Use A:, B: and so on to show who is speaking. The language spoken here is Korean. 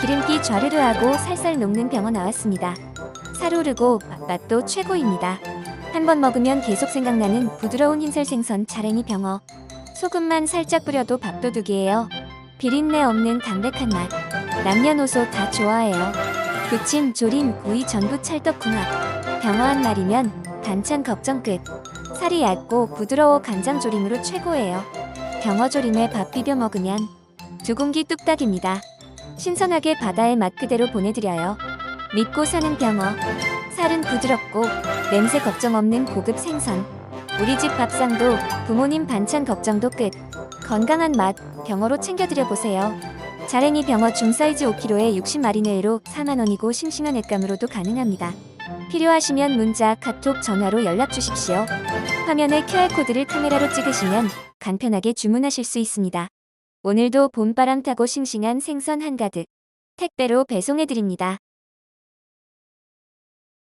A: 기름기 좌르르하고 살살 녹는 병어 나왔습니다. 살오르고 맛도 최고입니다. 한 번 먹으면 계속 생각나는 부드러운 흰살 생선 자랭이 병어. 소금만 살짝 뿌려도 밥도둑이에요. 비린내 없는 담백한 맛. 남녀노소 다 좋아해요. 부침, 조림, 구이, 전부 찰떡궁합. 병어 한 마리면 반찬 걱정 끝. 살이 얇고 부드러워 간장조림으로 최고예요. 병어조림에 밥 비벼 먹으면 두 공기 뚝딱입니다. 신선하게 바다의 맛 그대로 보내드려요. 믿고 사는 병어. 살은 부드럽고 냄새 걱정 없는 고급 생선. 우리 집 밥상도 부모님 반찬 걱정도 끝. 건강한 맛 병어로 챙겨드려 보세요. 자랭이 병어 중사이즈 5kg에 60마리 내외로 4만원이고 싱싱한 횟감으로도 가능합니다. 필요하시면 문자, 카톡, 전화로 연락 주십시오. 화면에 QR코드를 카메라로 찍으시면 간편하게 주문하실 수 있습니다. 오늘도 봄바람 타고 싱싱한 생선 한가득 택배로 배송해드립니다.